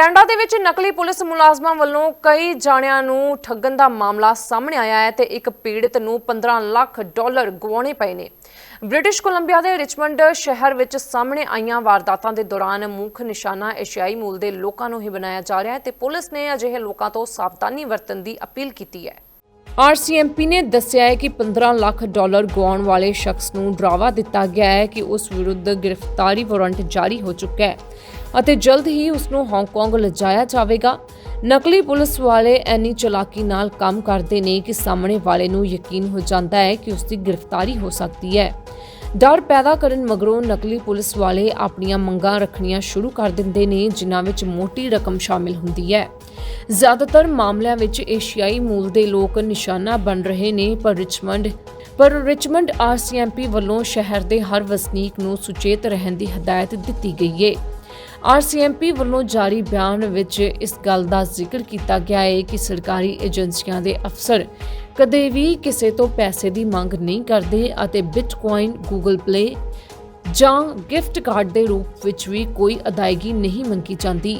Canada ਦੇ ਵਿੱਚ ਨਕਲੀ ਪੁਲਿਸ ਮੁਲਾਜ਼ਮਾਂ ਵੱਲੋਂ ਕਈ ਜਾਣਿਆਂ ਨੂੰ ਠੱਗਣ ਦਾ ਮਾਮਲਾ ਸਾਹਮਣੇ ਆਇਆ ਹੈ ਤੇ ਇੱਕ ਪੀੜਤ ਨੂੰ 15 ਲੱਖ ਡਾਲਰ ਗਵਾਉਣੇ ਪਏ ਨੇ। ਬ੍ਰਿਟਿਸ਼ ਕੋਲੰਬੀਆ ਦੇ ਰਿਚਮੰਡ ਸ਼ਹਿਰ ਵਿੱਚ ਸਾਹਮਣੇ ਆਈਆਂ ਵਾਰਦਾਤਾਂ ਦੇ ਦੌਰਾਨ ਮੁੱਖ ਨਿਸ਼ਾਨਾ ਏਸ਼ੀਆਈ ਮੂਲ ਦੇ ਲੋਕਾਂ ਨੂੰ ਹੀ ਬਣਾਇਆ ਜਾ ਰਿਹਾ ਹੈ ਤੇ ਪੁਲਿਸ ਨੇ ਅਜਿਹੇ ਲੋਕਾਂ ਤੋਂ ਸਾਵਧਾਨੀ ਵਰਤਣ ਦੀ ਅਪੀਲ ਕੀਤੀ ਹੈ। ਆਰਸੀਐਮਪੀ ਨੇ ਦੱਸਿਆ ਹੈ ਕਿ 15 ਲੱਖ ਡਾਲਰ ਗਵਾਉਣ ਵਾਲੇ ਸ਼ਖਸ ਨੂੰ ਡਰਾਵਾ ਦਿੱਤਾ ਗਿਆ ਹੈ ਕਿ ਉਸ ਵਿਰੁੱਧ ਗ੍ਰਿਫਤਾਰੀ ਵਾਰੰਟ ਜਾਰੀ ਹੋ ਚੁੱਕਾ ਹੈ। ਅਤੇ ਜਲਦ ਹੀ ਉਸ ਨੂੰ ਹਾਂਗਕਾਂਗ ਲਿਜਾਇਆ ਜਾਵੇਗਾ। ਨਕਲੀ ਪੁਲਿਸ ਵਾਲੇ ਐਨੀ ਚਲਾਕੀ ਨਾਲ ਕੰਮ ਕਰਦੇ ਨੇ ਕਿ ਸਾਹਮਣੇ ਵਾਲੇ ਨੂੰ ਯਕੀਨ ਹੋ ਜਾਂਦਾ ਹੈ ਕਿ ਉਸ ਦੀ ਗ੍ਰਿਫਤਾਰੀ ਹੋ ਸਕਦੀ ਹੈ। ਡਰ ਪੈਦਾ ਕਰਨ ਮਗਰੋਂ ਨਕਲੀ ਪੁਲਿਸ ਵਾਲੇ ਆਪਣੀਆਂ ਮੰਗਾਂ ਰੱਖਣੀਆਂ ਸ਼ੁਰੂ ਕਰ ਦਿੰਦੇ ਨੇ, ਜਿਨ੍ਹਾਂ ਵਿੱਚ ਮੋਟੀ ਰਕਮ ਸ਼ਾਮਿਲ ਹੁੰਦੀ ਹੈ। ਜ਼ਿਆਦਾਤਰ ਮਾਮਲਿਆਂ ਵਿੱਚ ਏਸ਼ੀਆਈ ਮੂਲ ਦੇ ਲੋਕ ਨਿਸ਼ਾਨਾ ਬਣ ਰਹੇ ਨੇ, ਪਰ ਰਿਚਮੰਡ ਪਰ ਰਿਚਮੰਡ ਆਰਸੀਐਮਪੀ ਵੱਲੋਂ ਸ਼ਹਿਰ ਦੇ ਹਰ ਵਸਨੀਕ ਨੂੰ ਸੁਚੇਤ ਰਹਿਣ ਦੀ ਹਦਾਇਤ ਦਿੱਤੀ ਗਈ ਹੈ। ਆਰਸੀਐਮਪੀ ਵੱਲੋਂ ਜਾਰੀ ਬਿਆਨ ਵਿੱਚ ਇਸ ਗੱਲ ਦਾ ਜ਼ਿਕਰ ਕੀਤਾ ਗਿਆ ਹੈ ਕਿ ਸਰਕਾਰੀ ਏਜੰਸੀਆਂ ਦੇ ਅਫਸਰ ਕਦੇ ਵੀ ਕਿਸੇ ਤੋਂ ਪੈਸੇ ਦੀ ਮੰਗ ਨਹੀਂ ਕਰਦੇ ਅਤੇ ਬਿਟਕੋਇਨ ਗੂਗਲ ਪਲੇ ਜਾਂ ਗਿਫਟ ਕਾਰਡ ਦੇ ਰੂਪ ਵਿੱਚ ਵੀ ਕੋਈ ਅਦਾਇਗੀ ਨਹੀਂ ਮੰਗੀ ਜਾਂਦੀ।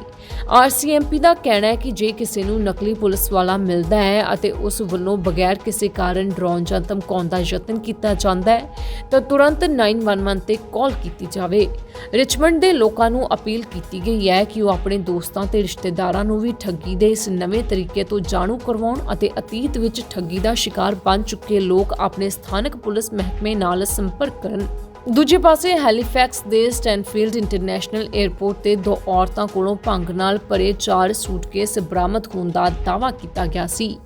ਆਰਸੀਐਮਪੀ ਦਾ ਕਹਿਣਾ ਹੈ ਕਿ ਜੇ ਕਿਸੇ ਨੂੰ ਨਕਲੀ ਪੁਲਿਸ ਵਾਲਾ ਮਿਲਦਾ ਹੈ ਅਤੇ ਉਸ ਵੱਲੋਂ ਬਗੈਰ ਕਿਸੇ ਕਾਰਨ ਡਰਾਉਣ ਜਾਂ ਧਮਕਾਉਣ ਦਾ ਯਤਨ ਕੀਤਾ ਜਾਂਦਾ ਹੈ, ਤਾਂ ਤੁਰੰਤ 911 ਤੇ ਕਾਲ ਕੀਤੀ ਜਾਵੇ। ਰਿਚਮੰਡ ਦੇ ਲੋਕਾਂ ਨੂੰ ਅਪੀਲ ਕੀਤੀ ਗਈ ਹੈ ਕਿ ਉਹ ਆਪਣੇ ਦੋਸਤਾਂ ਤੇ ਰਿਸ਼ਤੇਦਾਰਾਂ ਨੂੰ ਵੀ ਠੱਗੀ ਦੇ ਇਸ ਨਵੇਂ ਤਰੀਕੇ ਤੋਂ ਜਾਣੂ ਕਰਵਾਉਣ ਅਤੇ ਅਤੀਤ ਵਿੱਚ ਠੱਗੀ ਦਾ ਸ਼ਿਕਾਰ ਬਣ ਚੁੱਕੇ ਲੋਕ ਆਪਣੇ ਸਥਾਨਕ ਪੁਲਿਸ ਮਹਿਕਮੇ ਨਾਲ ਸੰਪਰਕ ਕਰਨ। ਦੂਜੇ ਪਾਸੇ ਹੈਲੀਫੈਕਸ ਦੇ ਸਟੈਨਫੀਲਡ ਇੰਟਰਨੈਸ਼ਨਲ 에ਅਰਪੋਰਟ ਤੇ ਦੋ ਔਰਤਾਂ ਕੋਲੋਂ ਭੰਗ ਨਾਲ ਭਰੇ ਚਾਰ ਸੂਟਕੇਸ ਬਰਾਮਦ ਹੋਣ ਦਾ ਦਾਅਵਾ ਕੀਤਾ ਗਿਆ ਸੀ।